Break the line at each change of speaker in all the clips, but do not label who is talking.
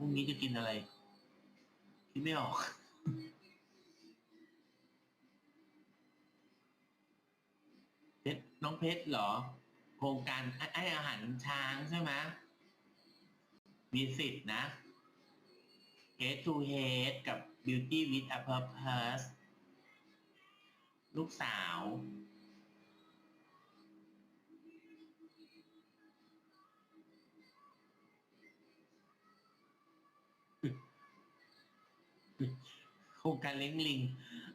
รุ่งนี้จะกินอะไรคิดไม่ออก เพชรน้องเพชรเหรอ โครงการไออาหารช้างใช่ไหมมีสิทธิ์นะ Head to Head กับ Beauty with a Purpose ลูกสาว โครงการเลี้ยงลิง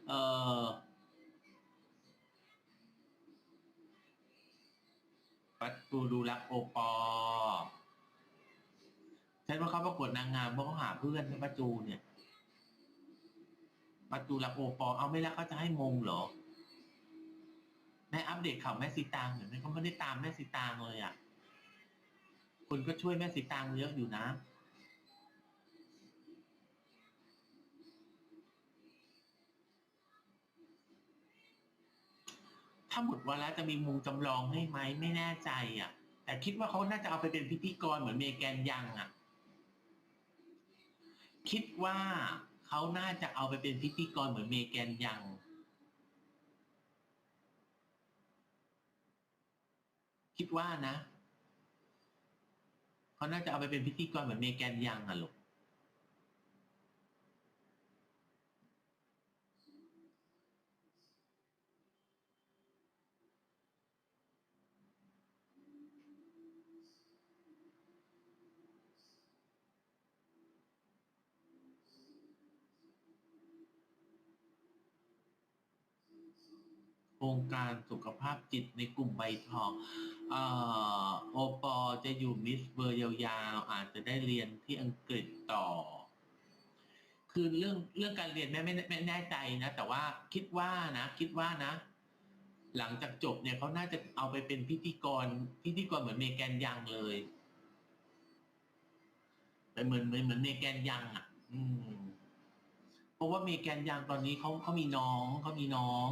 เอ่อปัตตูดูรักโอปอฉันว่าเขาประกวดนางงามเพราะเขาหาเพื่อนปัจจูเนี่ยปัจจูรักโอปอเอาไม่รักเขาจะให้มงเหรอแม่อัปเดตข่าวแม่สีตางเห็นไหมเขาไม่ได้ตามแม่สีตางเลยอะคนก็ช่วยแม่สีตางเยอะอยู่นะ ถ้าหมดวันแล้วจะมีมุงจำลองให้ไหมไม่แน่ใจอะ แต่คิดว่าเขาน่าจะเอาไปเป็นพิธีกรเหมือนเมแกนยังอะ คิดว่าเขาน่าจะเอาไปเป็นพิธีกรเหมือนเมแกนยังคิดว่านะเขาน่าจะเอาไปเป็นพิธีกรเหมือนเมแกนยังอะลูก โครงการสุขภาพจิตในกลุ่มใบทองเอ่อโอปอจะอยู่มิสเบอร์ยาวๆ อาจจะได้เรียนที่อังกฤษต่อ คือเรื่องเรื่องการเรียนแม่ไม่ไม่แน่ใจนะ แต่ว่าคิดว่านะ คิดว่านะ หลังจากจบเนี่ยเขาน่าจะเอาไปเป็นพิธีกร พิธีกรเหมือนเมแกนยังเลยแต่เหมือนเหมือนเหมือนเมแกนยังอะ อืม เพราะว่าเมแกนยังตอนนี้เขาเขามีน้องเขามีน้อง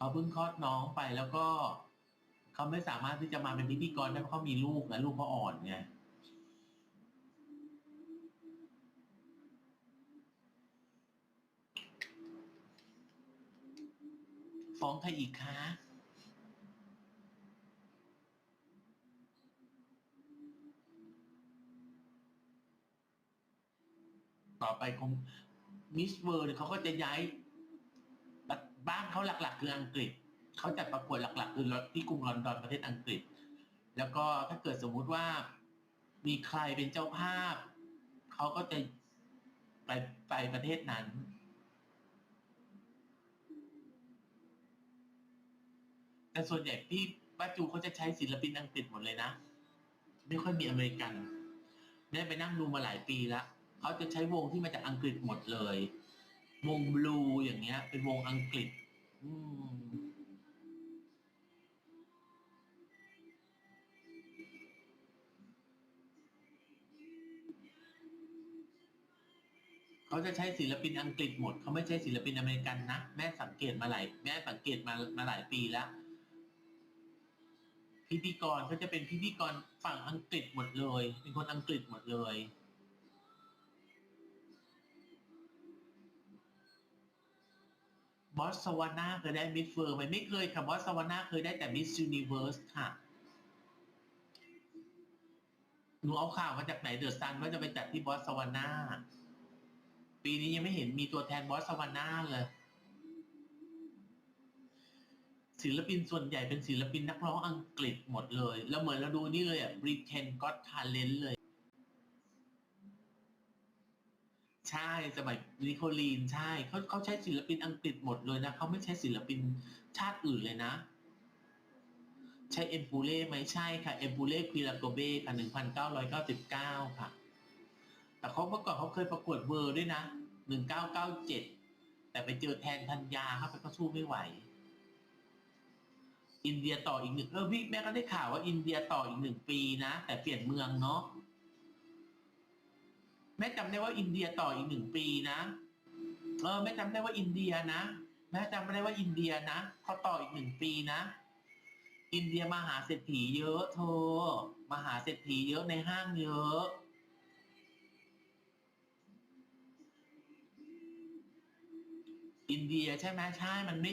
เขาเพิ่งคลอดน้องไปแล้วก็เขาไม่สามารถที่จะมาเป็นพิธีกรได้เพราะเขามีลูกนะลูกเขาอ่อนไงฟ้องใครอีกคะ ต่อไปคงมิสเวอร์เขาก็จะย้าย บ้านเขาหลักๆคืออังกฤษเขาจัดประกวดหลัก ๆ คือที่กรุงลอนดอนประเทศอังกฤษ แล้วก็ถ้าเกิดสมมุติว่ามีใครเป็นเจ้าภาพเขาก็จะไปไปประเทศนั้นแต่ส่วนใหญ่พี่ป้าจูเขาจะใช้ศิลปินอังกฤษหมดเลยนะ ไม่ค่อยมีอเมริกันแม่ไปนั่งดูมาหลายปีแล้วเขาจะใช้วงที่มาจากอังกฤษหมดเลย วงบลูอย่างเงี้ย เป็นวงอังกฤษ อืมเขาจะใช้ศิลปินอังกฤษหมด เขาไม่ใช่ศิลปินอเมริกันนะ แม่สังเกตมาหลายแม่สังเกตมามาหลายปีแล้ว พิธีกรเขาจะเป็นพิธีกรฝั่งอังกฤษหมดเลย เป็นคนอังกฤษหมดเลย บอสสวาน่าเคยได้มิสเฟอร์ไหมไม่เคยค่ะบอสสวาน่าเคยได้แต่มิส s u นิเวิร์สค่ะ หนูเอาข่าวมาจากไหนเดอะซันว่าจะไปจัดที่บอสสวาน่าปีนี้ยังไม่เห็นมีตัวแทนบอสสวาน่าเลยศิลปินส่วนใหญ่เป็นศิลปินนักร้องอังกฤษหมดเลย แล้วเหมือนเราดูนี่เลยอะ Britain Got Talent เลย ใช่สมัยนิโคลีนใช่เขาเขาใช้ศิลปินอังกฤษหมดเลยนะเขาไม่ใช่ศิลปินชาติอื่นเลยนะ ใช่เอ็มปูเล่ไหมใช่ค่ะเอ็มปูเล่พีลาโกเบ้ค่ะหนึ่งพันเก้าร้อยเก้าสิบเก้าค่ะ แต่เขาเมื่อก่อนเขาเคยประกวดเวอร์ด้วยนะหนึ่งเก้าเก้าเจ็ดแต่ไปเจอแทนธัญญาครับเขาสู้ไม่ไหว อินเดียต่ออีกหนึ่งเออพี่แม่ก็ได้ข่าวว่าอินเดียต่ออีกหนึ่งปีนะ แต่เปลี่ยนเมืองเนาะ แม่จำได้ว่าอินเดียต่ออีกหนึ่งปีนะเออแม่จำได้ว่าอินเดียนะแม่จำได้ว่าอินเดียนะเขาต่ออีกหนึ่งปีนะ อินเดียมาหาเศรษฐีเยอะเธอมาหาเศรษฐีเยอะในห้างเยอะอินเดียใช่ไหมใช่มันไม่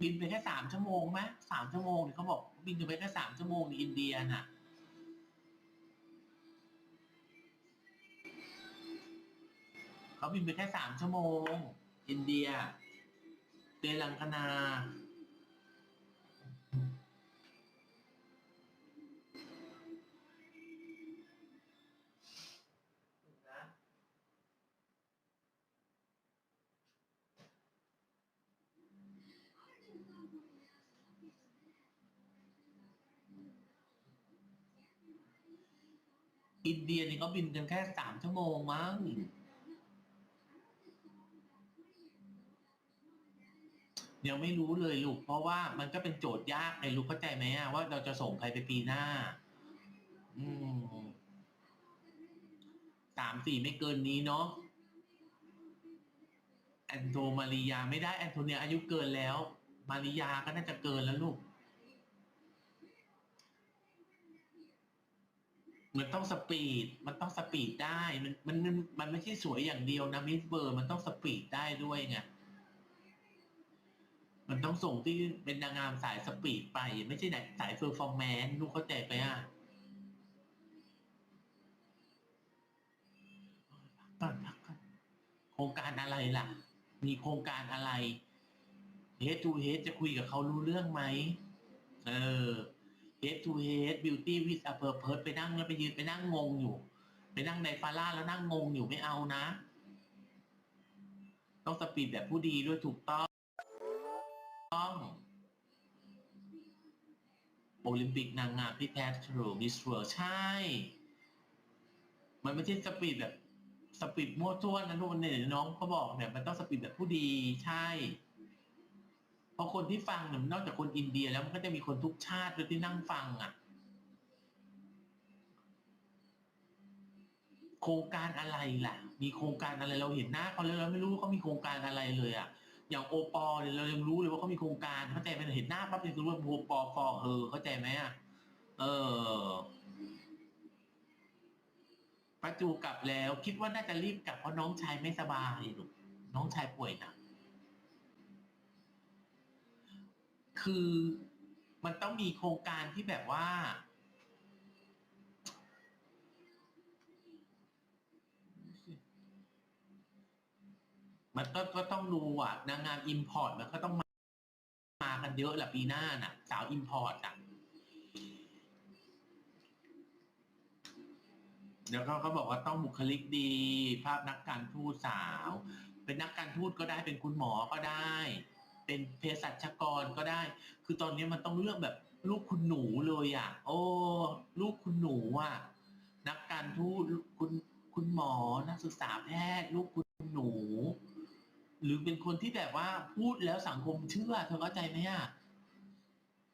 บินไปแค่สามชั่วโมงไหมสามชั่วโมงเนี่ยเขาบอกบินไปแค่สามชั่วโมงในอินเดียน่ะ เขาบินไปแค่สามชั่วโมง อินเดียเตลังกานาอินเดียนี่ก็บินกันแค่สามชั่วโมงมั้ง ยังไม่รู้เลยลูก เพราะว่ามันก็เป็นโจทย์ยากไงลูกเข้าใจไหมอะว่าเราจะส่งใครไปปีหน้า อืมสามสี่ไม่เกินนี้เนาะแอนโทมาริยาไม่ได้แอนโทเนียอายุเกินแล้ว มาริยาก็น่าจะเกินแล้วลูก มันต้องสปีด มันต้องสปีดได้ มันมันมันมันไม่ใช่สวยอย่างเดียวนะมิสเบอร์ มันต้องสปีดได้ด้วยไง มันต้องส่งที่เป็นนางงามสายสปีดไป ไม่ใช่สายเฟอร์ฟอร์แมนลูกเข้าใจไปอะก่อนพักก่อนโครงการอะไรล่ะ มีโครงการอะไร Head to Head จะคุยกับเขารู้เรื่องไหม เออ Head to Head Beauty with a Purpose ไปนั่งแล้วไปยืนไปนั่งงงอยู่ ไปนั่งในฟาร่าแล้วนั่งงงอยู่ไม่เอานะ ต้องสปีดแบบผู้ดีด้วยถูกต้อง โอลิมปิกนางงามที่แพ้ทรูมิสเวิร์ใช่ มันไม่ใช่สปีดแบบสปีดมั่วซั่วนนะทุกคนเนี่ยน้องเขาบอกเนี่ยมันต้องสปีดแบบผู้ดีใช่ เพราะคนที่ฟังเนี่ยนอกจากคนอินเดียแล้วมันก็จะมีคนทุกชาติด้วยที่นั่งฟังอะ โครงการอะไรล่ะ มีโครงการอะไรเราเห็นหน้าเขาแล้วเราไม่รู้ว่าเขามีโครงการอะไรเลยอะ อย่างโอปอเนี่ยเรายังรู้เลยว่าเขามีโครงการเข้าใจไหมเห็นหน้าปั๊บยังรู้ว่าโอปอฟอเออเข้าใจไหมอะเออป้าจูกลับแล้ว คิดว่าน่าจะรีบกลับเพราะน้องชายไม่สบายลูกน้องชายป่วยหนะคือมันต้องมีโครงการที่แบบว่า มันก็ก็ต้องดูอะนางงามอิมพอร์ตมันก็ต้องมามากันเยอะแหละปีหน้าน่ะ สาวอิมพอร์ตอะเดี๋ยวเขาเขาบอกว่าต้องบุคลิกดี ภาพนักการทูตสาว เป็นนักการทูตก็ได้เป็นคุณหมอก็ได้ เป็นเภสัชกรก็ได้ คือตอนนี้มันต้องเลือกแบบลูกคุณหนูเลยอะ โอ้ลูกคุณหนูอะนักการทูตคุณคุณหมอนักศึกษาแพทย์ลูกคุณหนู หรือเป็นคนที่แบบว่าพูดแล้วสังคมเชื่อ เธอเข้าใจไหมอะ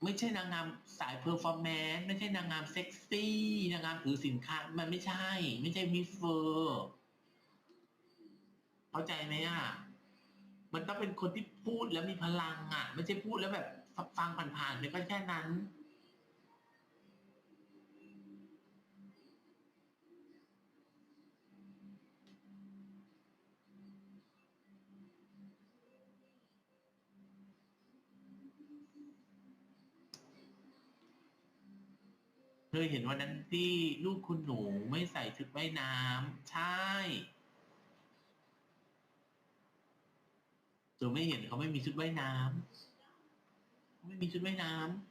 ไม่ใช่นางงามสายเพอร์ฟอร์แมนซ์ไม่ใช่นางงามเซ็กซี่นางงามถือสินค้า มันไม่ใช่ ไม่ใช่มิสเฟอร์เข้าใจไหมอะมันต้องเป็นคนที่พูดแล้วมีพลังอะ ไม่ใช่พูดแล้วแบบฟังผ่านๆไปก็แค่นั้น เคยเห็นวันนั้นที่ลูกคุณหนูไม่ใส่ชุดว่ายน้ำใช่เธอไม่เห็นเขาไม่มีชุดว่ายน้ำเขาไม่มีชุดว่ายน้ำ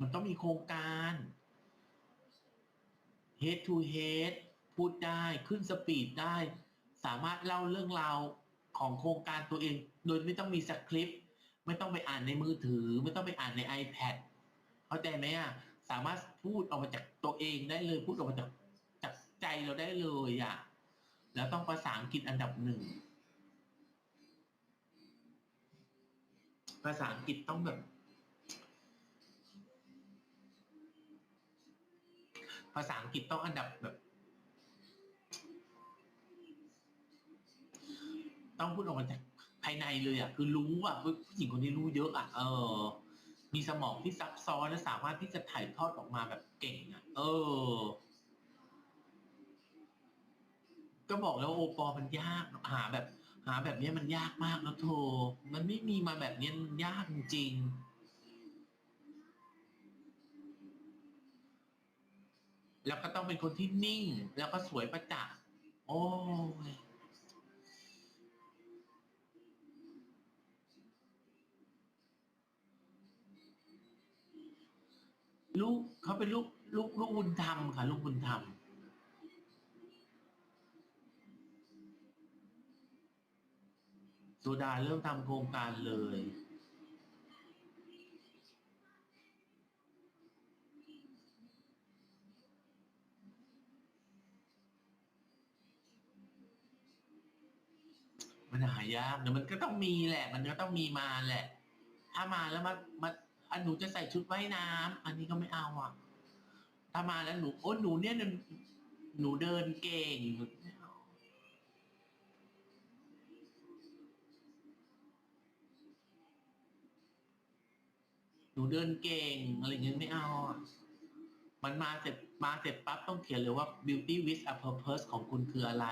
มันต้องมีโครงการ head to head พูดได้ขึ้นสปีดได้ สามารถเล่าเรื่องราวของโครงการตัวเอง โดยไม่ต้องมีสคริปต์ ไม่ต้องไปอ่านในมือถือ ไม่ต้องไปอ่านใน iPad เข้าใจไหมอะสามารถพูดออกมาจากตัวเองได้เลยพูดออกมาจากจากใจเราได้เลยอะแล้วต้องภาษาอังกฤษอันดับหนึ่งภาษาอังกฤษต้องแบบ ภาษาอังกฤษต้องอันดับแบบ ต้องพูดออกมาจากายในเลยอะคือรู้อะผู้หญิงคนนี้รู้เยอะอะเออ มีสมองที่ซับซ้อนและสามารถที่จะถ่ายทอดออกมาแบบเก่งอะ เออ ก็บอกแล้วโอปอมันยากหาแบบ หาแบบนี้มันยากมากนะโทมันไม่มีมาแบบนี้ยมันยากจริงแล้วก็ต้องเป็นคนที่นิ่ง แล้วก็สวยประจักษ์โอ้ย ลูกเขาเป็นลูกลูกลูกบุญธรรมค่ะ ลูกบุญธรรมโซดาเริ่มทำโครงการเลยมันหายากนะมันก็ต้องมีแหละ มันก็ต้องมีมาแหละ ถ้ามาแล้วมามา อันหนูจะใส่ชุดว่ายน้ำอันนี้ก็ไม่เอาอะถ้ามาแล้วหนูโอ้หนูเนี่ยหนูเดินเก่งหนูเดินเก่งอะไรเงี้ยไม่เอาอะมันมาเสร็จมาเสร็จปั๊บต้องเขียนเลยว่า beauty with a purpose ของคุณคืออะไร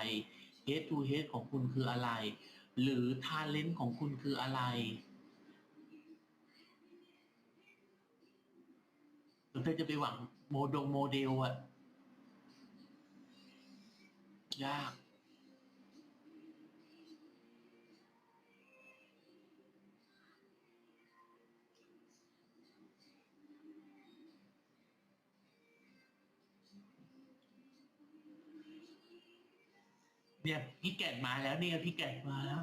head to head ของคุณคืออะไร หรือ talent ของคุณคืออะไร เธอจะไปหวังโมดงโมเดลอะยาก เนี่ยพี่แก่นมาแล้วนี่ไงพี่แก่นมาแล้ว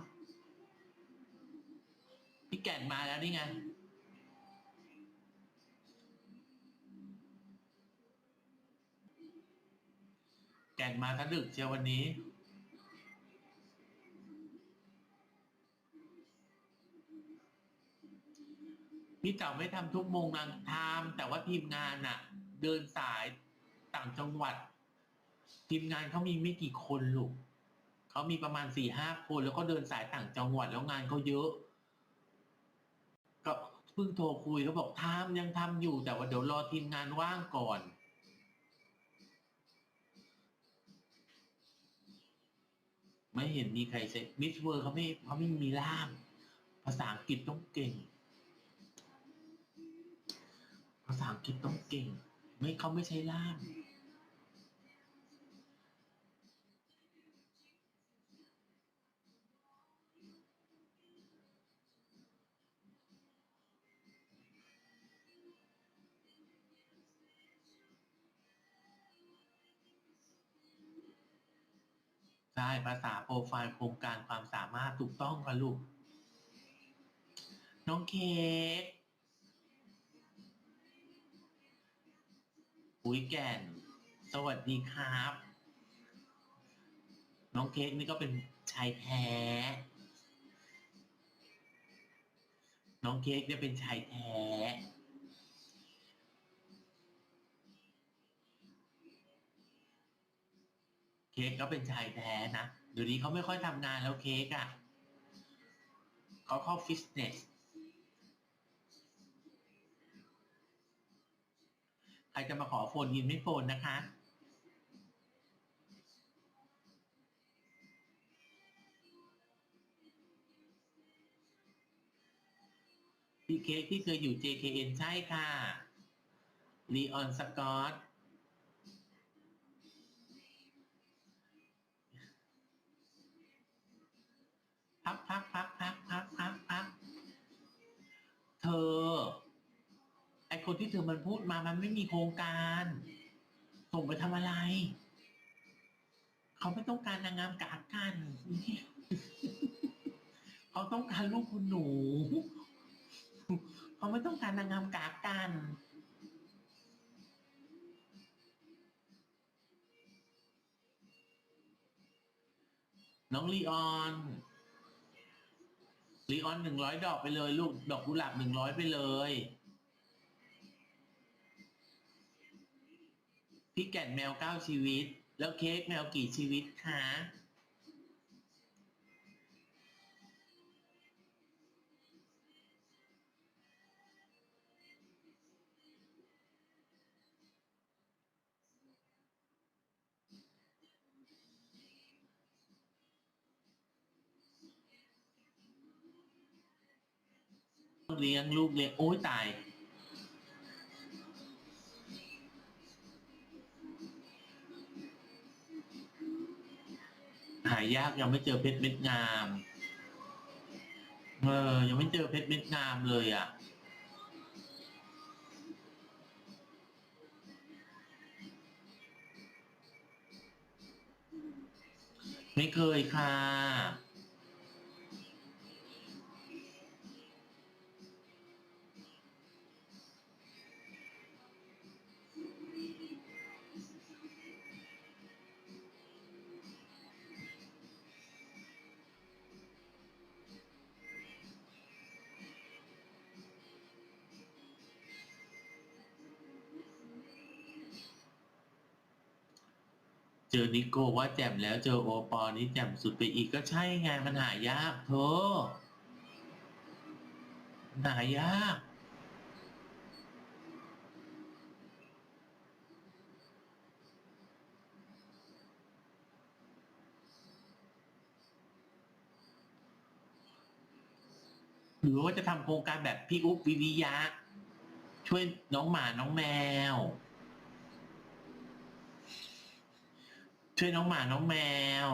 พี่แก่นมาแล้วนี่ไง แก่นมาก็ดึกเชียววันนี้พี่เต่าไม่ทำทุกโมงนางทำแต่ว่าทีมงานน่ะเดินสายต่างจังหวัด ทีมงานเขามีไม่กี่คนลูกเขามีประมาณสี่ห้าคน แล้วก็เดินสายต่างจังหวัดแล้วงานเขาเยอะก็เพิ่งโทรคุยเขาบอกทำยังทำอยู่แต่ว่าเดี๋ยวรอทีมงานว่างก่อน ไม่เห็นมีใครใช้มิสเวอร์เขาไม่เขาไม่มีล่าม ภาษาอังกฤษต้องเก่ง ภาษาอังกฤษต้องเก่ง ไม่เขาไม่ใช้ล่าม ใช่ภาษาโปรไฟล์โครงการความสามารถถูกต้องค่ะลูก น้องเค้กอุ้ยแก่น สวัสดีครับ น้องเค้กนี่ก็เป็นชายแท้ น้องเค้กเนี่ยเป็นชายแท้ เค้กก็เป็นชายแท้นะเดี๋ยวนี้เขาไม่ค่อยทำงานแล้วเค้กอะ่ะเขาเข้าฟิตเนสใครจะมาขอโฟนยินไม่โฟนนะคะ พี่เค้กที่เคยอยู่ JKN ใช่ค่ะลีออนสกอต กพักพักพักพักพักพักเธอ ไอคนที่เธอมันพูดมามันไม่มีโครงการ ส่งไปทำอะไร เขาไม่ต้องการนางงามกากันเขาต้องการลูกคุณหนู เขาไม่ต้องการนางงามกากันน้องลีออน ลีออนหนึ่งร้อยดอกไปเลยลูกดอกกุหลาบหนึ่งร้อยไปเลยพี่แก่นแมวเก้าชีวิต แล้วเค้กแมวกี่ชีวิตคะ เลี้ยงลูกเลี้ยงโอ้ยตาย หายากยังไม่เจอเพชรเม็ดงาม เออ ยังไม่เจอเพชรเม็ดงามเลยอะไม่เคยค่ะ เจอนิโก้ว่าแจ่มแล้วเจอโอปอนี่แจ่มสุดไปอีกก็ใช่ไงมันหายากเธอมันหายากหรือว่าจะทำโครงการแบบพี่อุ๊บวิริยะ ช่วยน้องหมาน้องแมว ช่วยน้องหมาน้องแมว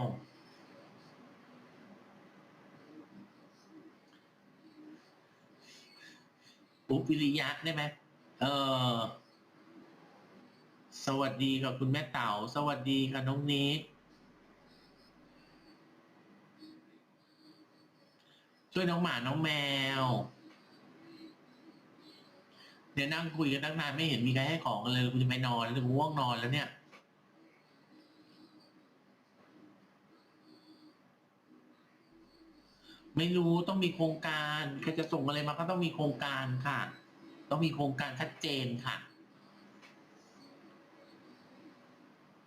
อุ๊บวิริยะได้ไหมเออ สวัสดีค่ะคุณแม่เต๋าสวัสดีค่ะน้องนิดช่วยน้องหมาน้องแมว เดี๋ยวนั่งคุยกันตั้งนานไม่เห็นมีใครให้ของกันเลยกูจะไปนอนแล้วกูง่วงนอนแล้วเนี่ย ไม่รู้ต้องมีโครงการใครจะส่งอะไรมาก็ต้องมีโครงการค่ะ ต้องมีโครงการชัดเจนค่ะ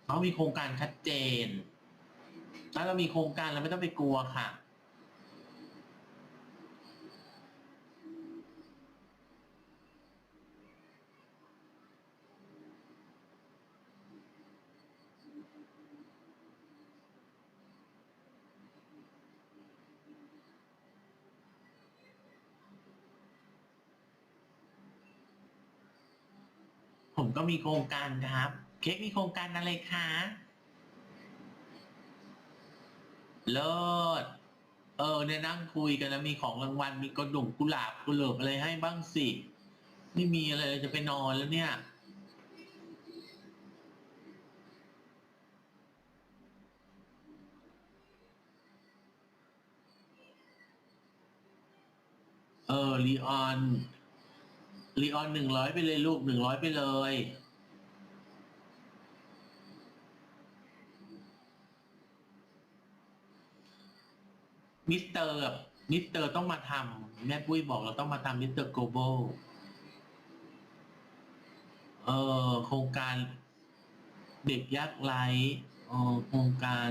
ต้องมีโครงการชัดเจน ถ้าเรามีโครงการเราไม่ต้องไปกลัวค่ะ ผ มีโครงการครับ เค้กมีโครงการอะไรคะเลิศเออเนี่ยนั่งคุยกันแล้วมีของรางวัลมีกระดุ่งกุหลาบกุหลาบอะไรให้บ้างสิ ไม่มีอะไรจะไปนอนแล้วเนี่ย เออลีออน ลีออนหนึ่งร้อยไปเลยลูกหนึ่งร้อยไปเลย มิสเตอร์มิสเตอร์ต้องมาทำแม่ปุ้ยบอกเราต้องมาทำมิสเตอร์โกลบเออโครงการเด็กยากไร้เออโครงการ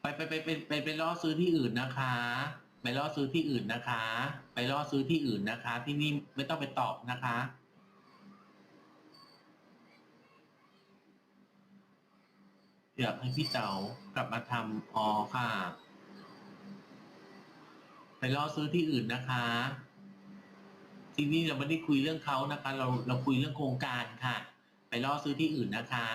ไปไปไปไปไปไปล่อซื้อที่อื่นนะคะ ไปล่อซื้อที่อื่นนะคะ ไปล่อซื้อที่อื่นนะคะ ที่นี่ไม่ต้องไปตอบนะคะอยากให้พี่เต๋ากลับมาทำอ๋อค่ะ ไปล่อซื้อที่อื่นนะคะ ที่นี่เราไม่ได้คุยเรื่องเขานะคะ เราเราคุยเรื่องโครงการค่ะ ไปล่อซื้อที่อื่นนะคะ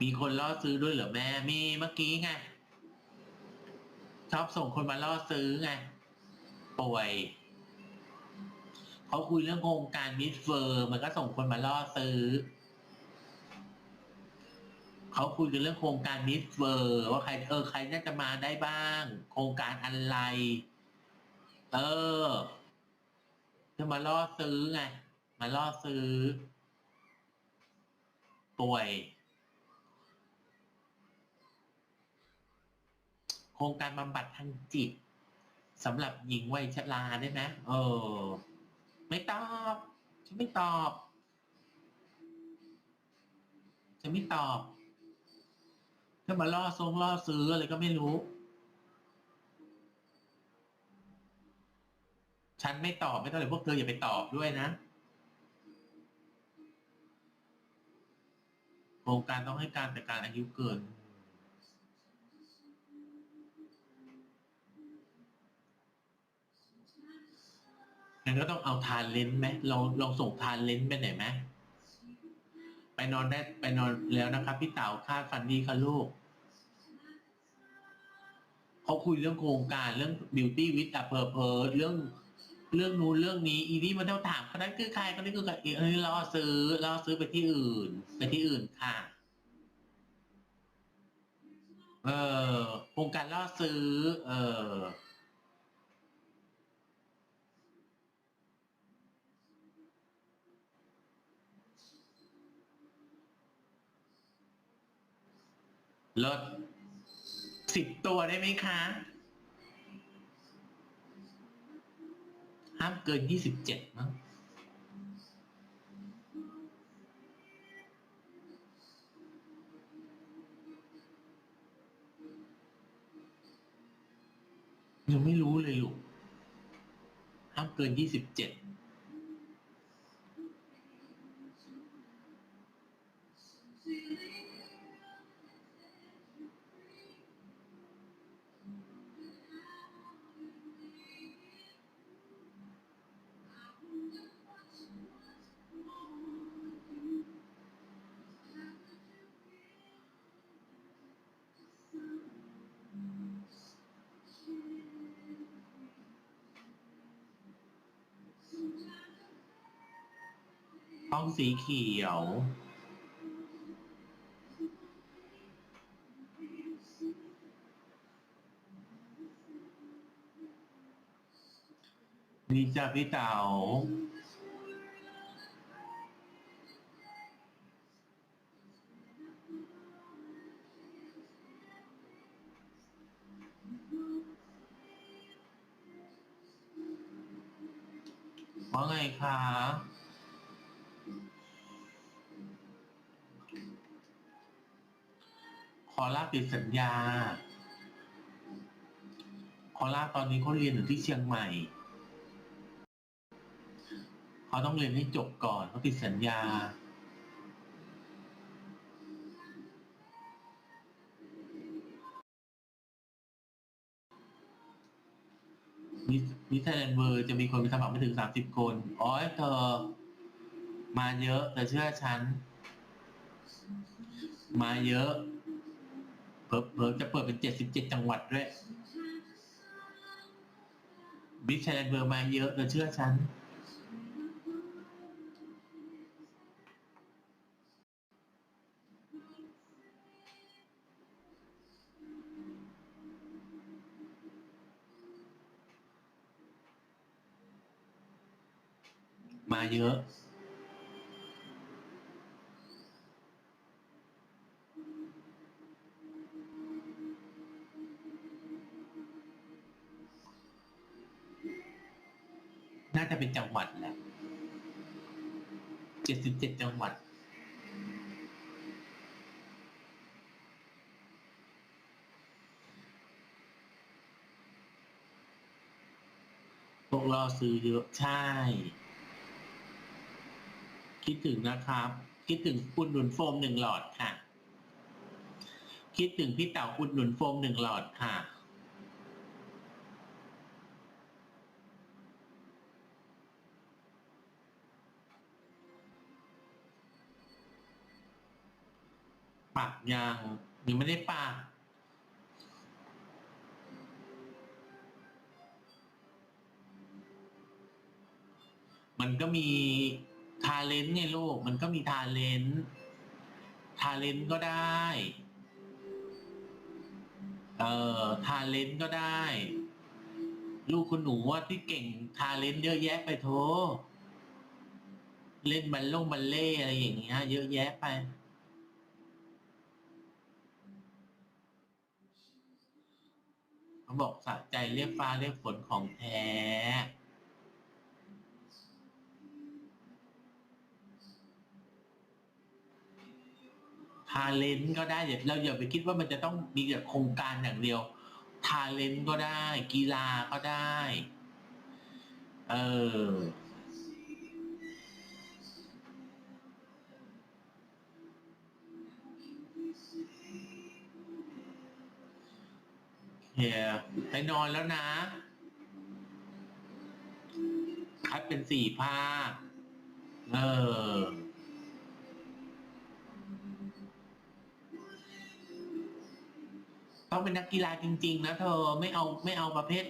มีคนล่อซื้อด้วยเหรอแม่ มีเมื่อกี้ไง ชอบส่งคนมาล่อซื้อไง ป่วย เขาคุยเรื่องโครงการมิสเฟอร์มันก็ส่งคนมาล่อซื้อ เขาคุยกันเรื่องโครงการมิสเฟอร์ว่าใครเออใครน่าจะมาได้บ้าง โครงการอะไร เออ จะมาล่อซื้อไง มาล่อซื้อ ป่วย โครงการบำบัดทางจิตสำหรับหญิงวัยชราได้ไหมเออ ไม่ตอบฉันไม่ตอบฉันไม่ตอบถ้ามาล่อซงล่อซื้ออะไรก็ไม่รู้ ฉันไม่ตอบไม่ต้องเลยพวกเธออย่าไปตอบด้วยนะโครงการต้องให้การแต่การอายุเกิน งั้นก็ต้องเอาทานเลนไหมลองลองส่งทานเลนไปไหนไหมไปนอนได้ไปนอนแล้วนะครับพี่เต๋าคาดฟันดีค่ะลูกเขาคุยเรื่องโครงการเรื่อง beauty with a purpose เรื่องเรื่องนู้นเรื่องนี้ อีนี่มันต้องถามคนนั้นคือใครคนนี้คือใครอีกอันนี้ล่อซื้อล่อซื้อไปที่อื่น ไปที่อื่นค่ะ เออโครงการล่อซื้อ เออ ลดสิบตัวได้ไหมคะ ห้ามเกินยี่สิบเจ็ดมั้งยังไม่รู้เลยลูกห้ามเกินยี่สิบเจ็ด ห้องสีเขียว ดีจ้ะพี่เต๋าว่าไงคะ ล่าปิดสัญญา คอล่าตอนนี้เขาเรียนอยู่ที่เชียงใหม่ เขาต้องเรียนให้จบก่อนเขาติดสัญญามิมิไทยแลนเวอร์จะมีคนไปสมัครไม่ถึงสามสิบคนอ๋อเธอ มาเยอะแต่เชื่อฉัน มาเยอะ เพิ่จะเปิดเป็นเจ็ดสิบเจ็ดจังหวัดด้วยบิ๊กไทยแลนด์เวอร์มาเยอะแต่เชื่อฉันมาเยอะ น่าจะเป็นจังหวัดแหละเจ็ดสิบเจ็ดจังหวัด พวกเราซื้อเยอะ ใช่ คิดถึงนะครับ คิดถึงอุดหนุนโฟมหนึ่งหลอดค่ะ คิดถึงพี่เต่าอุดหนุนโฟมหนึ่งหลอดค่ะ ปัก ยังยังไม่ได้ปักมันก็มีทาเลนต์ไงลูก มันก็มีทาเลนต์ทาเลนต์ก็ได้ เอ่อทาเลนต์ก็ได้ ลูกคุณหนูว่าที่เก่งทาเลนต์เยอะแยะไปโทเล่นบัลลงบัลเล่อะไรอย่างเงี้ยเยอะแยะไป เขาบอกสะใจเรียกฟ้าเรียกฝนของแท้ทาเลนก็ได้อย่าเราอย่าไปคิดว่ามันจะต้องมีแต่โครงการอย่างเดียวทาเลนก็ได้ กีฬาก็ได้ เออ เฮียไปนอนแล้วนะ คัดเป็นสี่ภาคเออ ต้องเป็นนักกีฬาจริง ๆ นะเธอไม่เอาไม่เอาประเภท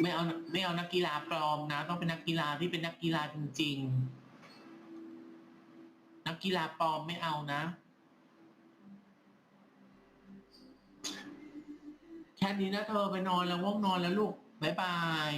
ไม่เอาไม่เอานักกีฬาปลอมนะ ต้องเป็นนักกีฬาที่เป็นนักกีฬาจริง ๆ นักกีฬาปลอมไม่เอานะ แค่นี้นะเธอไปนอนแล้วง่วงนอนแล้วลูกบ๊ายบาย